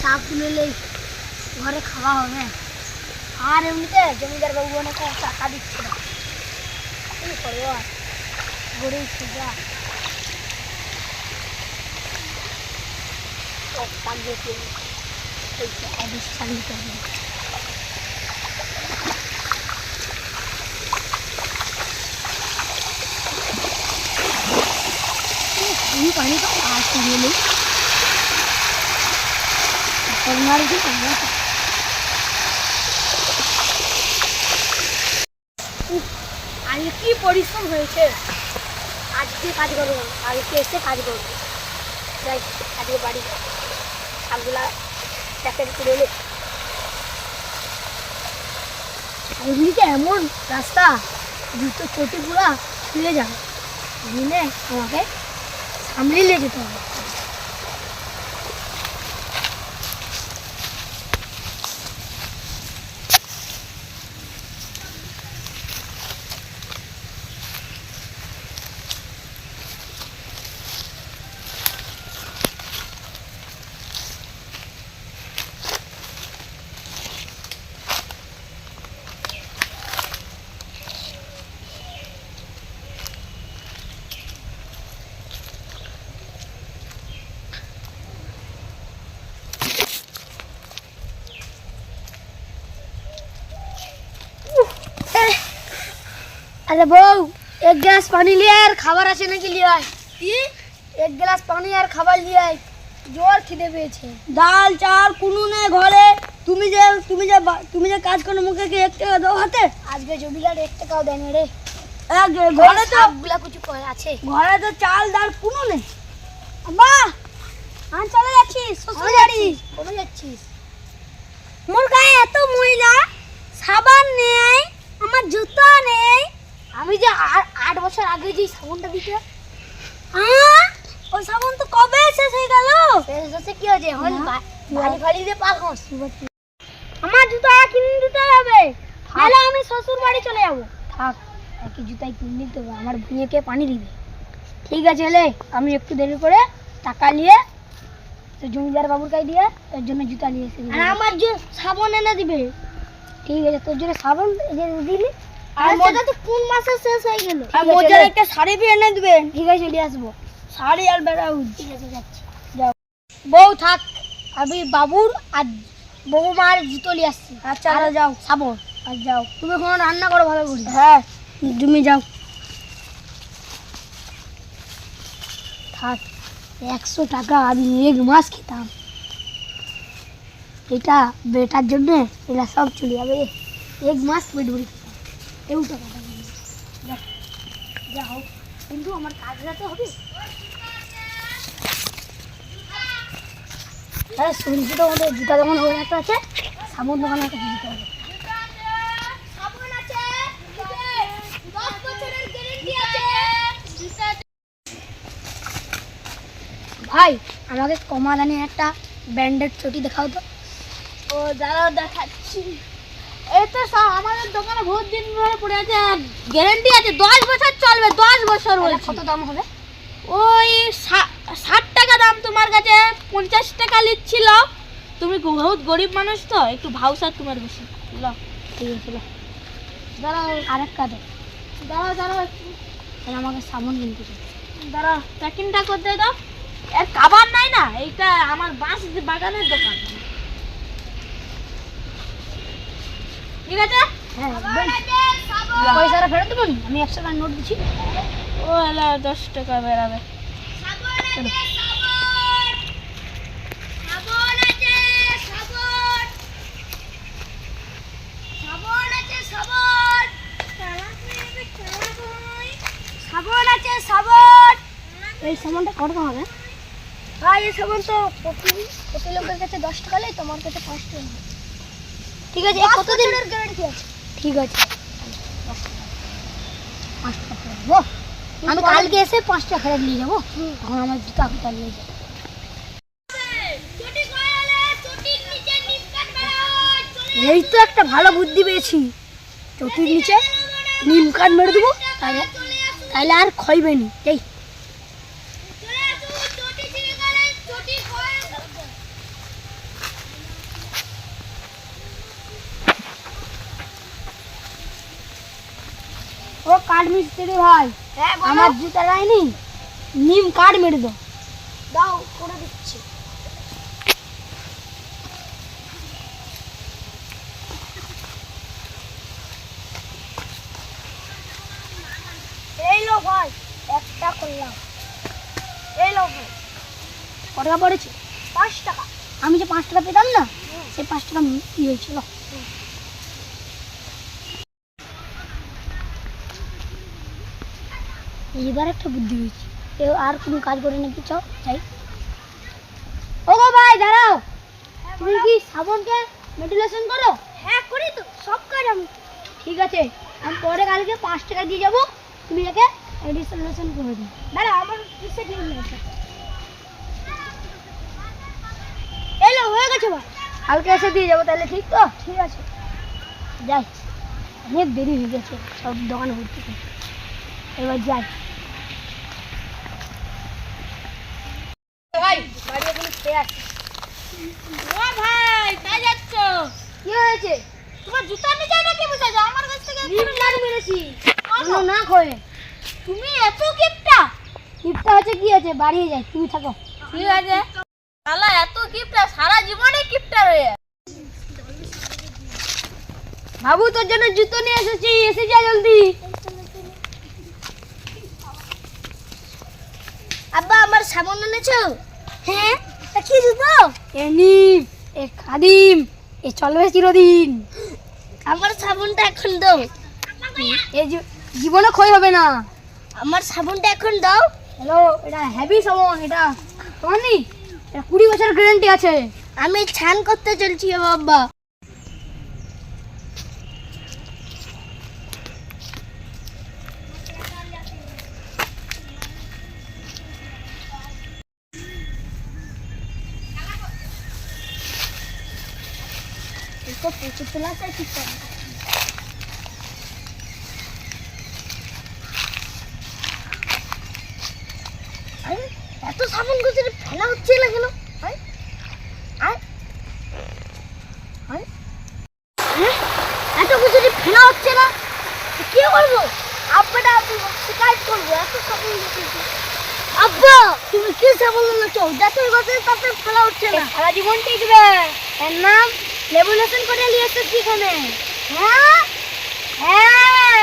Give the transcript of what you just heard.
শাক তুলে ঘরে খাওয়া হবে। আর এমনিতে জমিদার বাবু অনেক টাকা দিচ্ছে না কি করব আর গরিব সোজা। দিয়ে এই তো, অবিশ শাক আজকে কি পরিশ্রম হয়েছে? আজকে কাজ করব না, কালকে এসে কাজ করব। যাই আজকে বাড়ি যাই। প্যাকেট করে এলে এমনিতে এমন রাস্তা জুতো চটি পুরা খুলে যাবে। দিনে আমাকে সামলে নিয়ে যেতে হবে। আরে বউ এক গ্লাস পানি লিয়ে আর খাবার আছে নাকি লিয়ে আয়। কি? এক গ্লাস পানি আর খাবার লিয়ে আয়। জোর খিদে পেয়েছে। ডাল চাল কুনু নেই ঘরে। তুমি যে তুমি যে তুমি যে কাজ করো মুখে কি এক টাকা দাও হাতে? আজকে জমিদার এক টাকাও দেয়নি রে। ঘরে তো গুলা কিছু করে আছে। ঘরে তো চাল ডাল কুনু নেই বা আমি চলে যাচ্ছি শ্বশুর বাড়ি। কবে যাচ্ছিস মোর গায়ে এত ময়লা। সাবান নেই আমার জুতো নেই। আমি যে আট বছর আগে যে সাবুনটা দিতে ওই সাবান তো কবে শেষ হয়ে গেল? শেষ হচ্ছে কি হয়েছে? এখন বা- বালি ফালি দিয়ে পাক হস। আমার জুতো কিনে দিতে হবে। নাহলে আমি শ্বশুর বাড়ি চলে যাব। থাক একই জুতাই কিনে নিতে হবে। আমার ভুঁইয়েকে পানি দিবে। ঠিক আছে এলে আমি একটু দেরি করে টাকা নিয়ে তো জমিদার বাবুর কাছে দিয়ে তোর জন্য জুতা নিয়ে এসে আর আমার যে সাবান এনে দিবে। ঠিক আছে তোর জন্য সাবান দিলি। আর তো কোন মাসে শেষ হয়ে গেল? আর মোজার একটা শাড়ি এনে দিবেন। ঠিক আছে নিয়ে আসব। শাড়ি আর ব্লাউজ ঠিক আছে যাচ্ছি। যাও। বউ থাক আমি বাবুর আর বৌমার জুতো নিয়ে আসছি। আচ্ছা আর যাও। সাবন। আর যাও। তুমি কোনো রান্না করো ভালো করে? হ্যাঁ তুমি যাও। থাক একশো টাকা আমি এক মাস খেতাম। এটা বেটার জন্য এটা সব চলে যাবে। এক মাস পেট ভরে কেউ টাকা দেবে যা হোক। কিন্তু আমার কাজটা তো হবে? হ্যাঁ শুনছি তো আমাদের জুতা দোকান ওখানে একটা আছে। সাবন দোকানে একটা জুতো হবে ভাই, আমাকে কমা দানি একটা ব্র্যান্ডেড চটি দেখাও তো। ও, দাঁড়াও, দেখাচ্ছি। তো সব আমাদের দোকানে বহুত দিন ধরে পড়ে আছে আর গ্যারান্টি আছে দশ বছর চলবে দশ বছর বলছি। কত দাম হবে? ওই ষাট টাকা দাম তোমার কাছে পঞ্চাশ টাকা নিচ্ছিল তুমি বহুত গরিব মানুষ তো একটু ভাউসার তোমার বেশি। লো। ঠিক আছে লো। দাঁড়াও আরেকটা দে দাঁড়াও দাঁড়াও তাহলে আমাকে সাবন কিনতে দাঁড়াও প্যাকিংটা করতে দাও এর খাবার নাই না এইটা আমার বাঁশ বাগানের দোকান। ঠিক আছে হ্যাঁ। পয়সাটা ফেরত দেবো? আমি একশো টাকা নোট দিচ্ছি ও এলা দশ টাকা বেরাবে এই সামানটা কত হবে ভাই এই সাবন তো প্রতি প্রতি লোকের কাছে দশ টাকা নেই তোমার কাছে পাঁচ টাকা। ঠিক আছে এই পাঁচ গ্যারান্টি আছে। ঠিক আছে। আমি কালকে এসে পাঁচটা ফেরত নিয়ে যাব তখন আমার জুতা ফুটা নিয়ে যাব। এই তো একটা ভালো বুদ্ধি পেয়েছি। চটির নিচে নিম কাঠ মেরে দেবো তাহলে তাহলে আর খইবে নি। এই কাঠ মিস্ত্রি ভাই। হ্যাঁ আমার জুতা নিম কাঠ মেরে দাও। দাও করে দিচ্ছি। এই লো ভাই একটা করলাম। এই লো ভাই। কত টাকা পড়েছে? পাঁচ টাকা। আমি যে পাঁচ টাকা পেতাম না সেই পাঁচ টাকা কি হয়েছিল এবার একটা বুদ্ধি হয়েছে। কেউ আর কোনো কাজ করে নাকি? চাও চাই ও গো ভাই দাঁড়াও। তুমি কি শ্রাবণকে মেডিটেশন করো? হ্যাঁ করি তো সব কাজ আমি। ঠিক আছে আমি পরে কালকে পাঁচ টাকা দিয়ে যাব। তুমি একে মেডিটেশন করে দিও। দাঁড়া আমার কিসে ঠিক নেই এলো হয়ে গেছে ভাই। কালকে এসে দিয়ে যাব তাহলে ঠিক তো? ঠিক আছে। যাই অনেক দেরি হয়ে গেছে সব দোকান ভর্তি। এবার যাই ভাই ও ভাই তাই যাচ্ছ? কি হয়েছে? তোমার জুতা নিচে নাকি বসেছো আমার কাছ থেকে মেরেছি কোনো না খোয়ে তুমি এত হচ্ছে কি আছে বাড়িয়ে যাই তুমি থাকো। ঠিক আছে। শালা এত গিফটটা সারা জীবনে রয়ে বাবু তোর জন্য জুতো নিয়ে এসেছি এসে যা জলদি। আব্বা আমার সাবান এনেছো? হ্যাঁ? কি জুতো এনি এ খাদিম এ চলবে চিরদিন। আমার সাবুনটা এখন দাও। এ জী- জীবনে ক্ষয় হবে না। আমার সাবুনটা এখন দাও। হ্যালো এটা হেভি সাবুন এটা তোমার নেই এটা কুড়ি বছর গ্যারেন্টি আছে। আমি ছান করতে চলছি বাবা। इसको पीछे तुला से ठीक कर আরে এত সাবান গুছিয়ে ফেলা হচ্ছে না কেন আয় আয় আয় হ্যাঁ? এত গুছিয়ে ফেলা হচ্ছে না তো কি করবো আব্বাটা আমি শিকায়ত করবো এত সাবান গুছিয়েছি আব্বা তুমি কি সাবান এনেছো যাতে গেছে তাতে ফেলা হচ্ছে না সারা জীবন টিকবে এর নাম লেবু লেসন করে নিয়ে এসেছি এখানে? হ্যাঁ? হ্যাঁ।